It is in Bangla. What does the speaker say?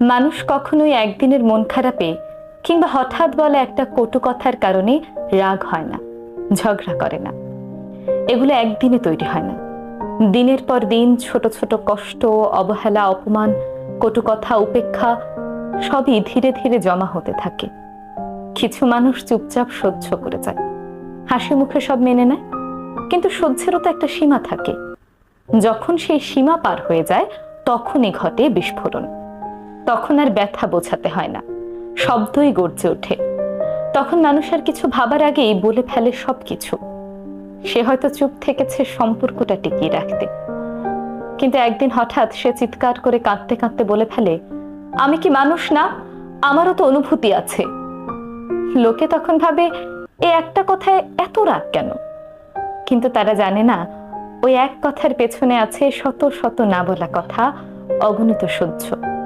মানুষ কখনোই একদিনের মন খারাপে কিংবা হঠাৎ বলা একটা কটু কথার কারণে রাগ হয় না, ঝগড়া করে না। এগুলো একদিনে তৈরি হয় না। দিনের পর দিন ছোট ছোট কষ্ট, অবহেলা, অপমান, কটু কথা, উপেক্ষা সবই ধীরে ধীরে জমা হতে থাকে। কিছু মানুষ চুপচাপ সহ্য করে যায়। হাসি মুখে সব মেনে নেয়। কিন্তু সহ্যেরও তো একটা সীমা থাকে। যখন সেই সীমা পার হয়ে যায়, তখনই ঘটে বিস্ফোরণ। তখন আর ব্যথা বোঝাতে হয় না। শব্দই গর্জে ওঠে। তখন মানুষ আর কিছু ভাবার আগেই বলে ফেলে সবকিছু। সে হয়তো চুপ থেকেছে সম্পর্কটা টিকিয়ে রাখতে। কিন্তু একদিন হঠাৎ সে চিৎকার করে কাঁদতে কাঁদতে বলে ফেলে, আমি কি মানুষ না? আমারও তো অনুভূতি আছে। লোকে তখন ভাবে, এ একটা কথায় এত রাগ কেন? কিন্তু তারা জানে না, ওই এক কথার পেছনে আছে শত শত না বলা কথা, অগণিত সহ্য।